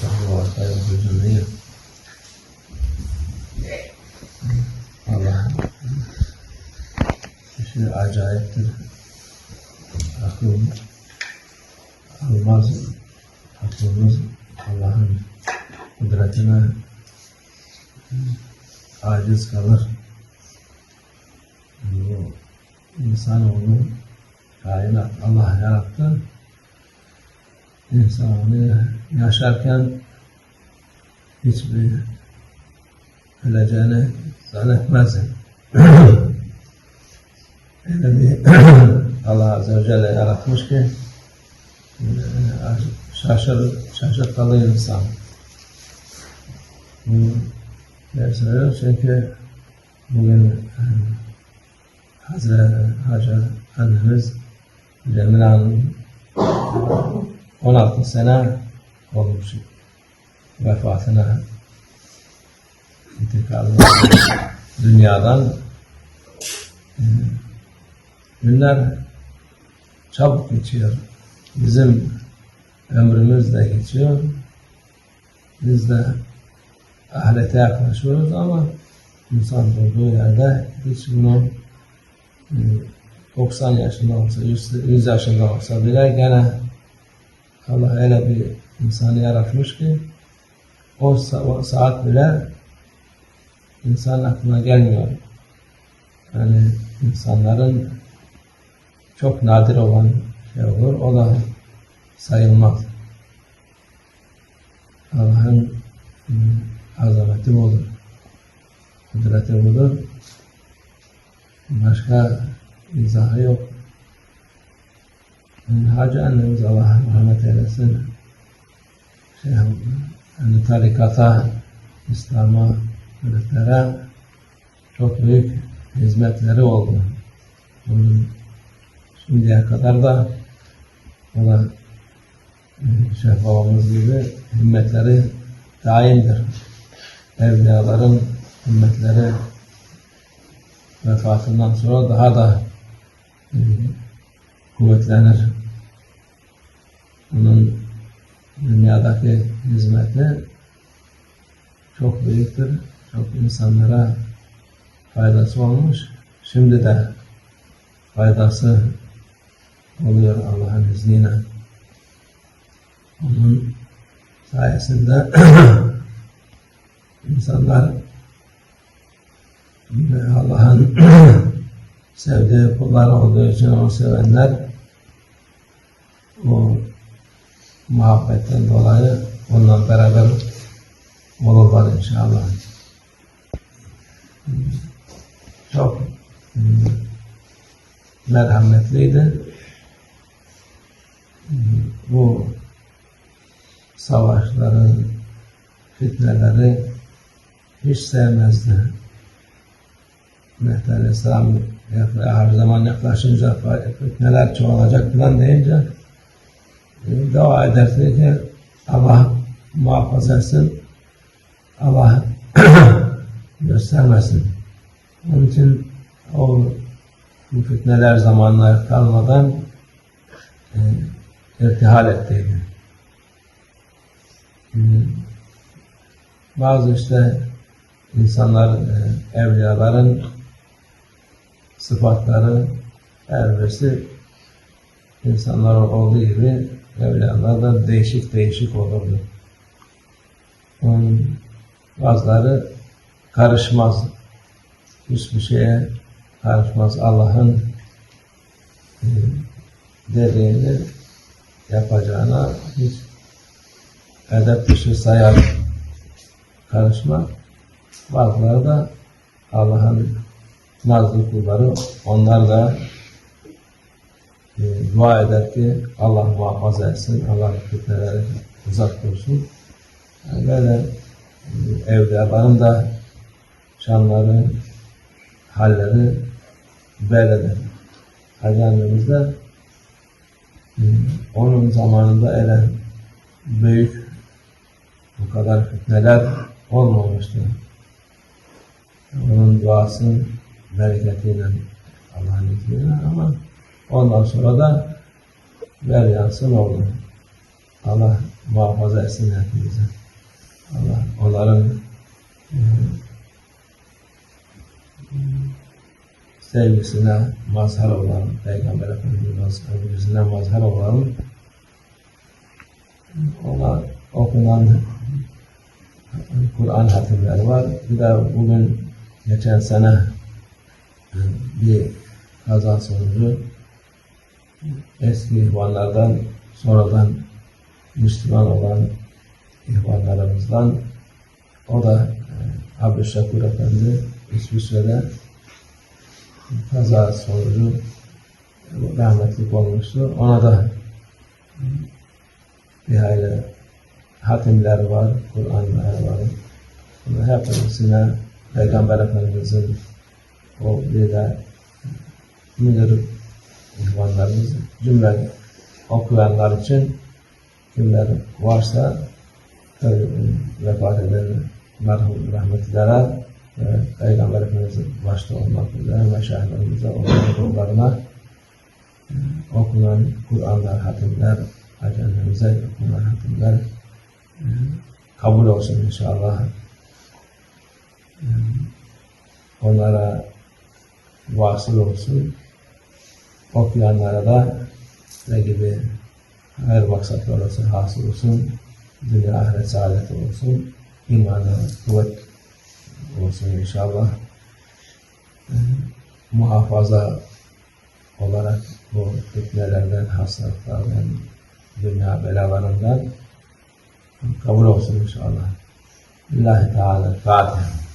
sahbihi ve tayyibü cümleyi. Allah işi acayiptir. Akıl almaz. Aklımız Allah'ın kudretine aciz kalır. Bu insanoğlu kainat Allah yarattı. İnsanı yaşarken hiçbir öleceğini zannetmezdi. Öyle bir Allah Azze ve Celle yaratmış ki e, şaşır, şaşırtalı insan. Bu ben söylüyorum çünkü bugün e, Hazreti Hacı annemiz Cemile Hanım 16 sene olmuş vefatına intikalına dünyadan e, günler çabuk geçiyor. Bizim ömrümüz de geçiyor. Biz de ahirete yaklaşıyoruz ama insan durduğu yerde hiç bunu e, 90 yaşında olsa, 100, 100 yaşında olsa bile gene Allah öyle bir insanı yaratmış ki o, o saat bile insan aklına gelmiyor. Yani insanların çok nadir olan şey olur. O da sayılmaz. Allah'ın e, azameti budur. Kudreti budur. Başka izahı yok. Hacı annemiz Allah rahmet eylesin. Şey, yani tarikata, İslam'a, öğretlere çok büyük hizmetleri oldu. Onun şimdiye kadar da o da e, Şeyh babamız gibi himmetleri daimdir. Evliyaların himmetleri vefatından sonra daha da e, kuvvetlenir. Onun dünyadaki hizmeti çok büyüktür. Çok insanlara faydası olmuş. Şimdi de faydası oluyor Allah'ın izniyle. Onun sayesinde insanlar Allah'ın sevdiği kullar olduğu için onu sevenler o muhabbetten dolayı onunla beraber olurlar inşallah. Çok mm, merhametliydi. Mm, Bu savaşları, fitneleri hiç sevmezdi. Mehdi Aleyhisselam her zaman yaklaşınca fitneler çoğalacak falan deyince dua ederdi ki Allah muhafaza etsin, Allah göstermesin. Onun için o bu fitneler zamanla kalmadan e, irtihal ettiydi. E, bazı işte insanlar, e, evliyaların sıfatları her birisi insanlar olduğu gibi evliyalar da değişik değişik olurdu. Onun bazıları karışmaz. Hiçbir şeye karışmaz. Allah'ın e, dediğini yapacağına hiç edep dışı sayar karışmak. Bazıları da Allah'ın nazlı kulları onlar da e, dua eder ki Allah muhafaza etsin, Allah fitneleri uzak dursun. Yani böyle e, evliyaların da şanları, halleri böyledir. Hacı annemiz de e, onun zamanında öyle büyük bu kadar fitneler olmamıştı. Onun duasının bereketiyle Allah'ın izniyle ama ondan sonra da ver yansın oldu. Allah muhafaza etsin hepimizi. Allah onların e, sevgisine mazhar olan Peygamber Efendimiz'ine mazhar olan ona okunan Kur'an hatimleri var. Bir de bugün geçen sene e, bir kaza sonucu eski ihvanlardan sonradan Müslüman olan ihvanlarımızdan o da e, Abdüşşakur Efendi İsviçre'de kaza sonucu rahmetlik olmuştu. Ona da e, bir hayli hatimler var, Kur'anlar var. Bunlar hepsine Peygamber Efendimiz'in o bir de müdür ihvanlarımız cümle okuyanlar için kimler varsa tabi vefat eden merhum rahmetlilere ve Peygamber Efendimiz'in başta olmak üzere meşahlarımıza, onların ruhlarına e, okunan Kur'anlar, hatimler, acelemize okunan hatimler e, kabul olsun inşallah. E, Onlara vasıl olsun. Okuyanlara da ne gibi hayır maksatlar olsun, hasıl olsun. Dünya ahiret saadeti olsun. İmanı kuvvet olsun inşallah. Ee, muhafaza olarak bu fitnelerden, hastalıklardan, dünya belalarından kabul olsun inşallah. Lillahi Teala Fatiha.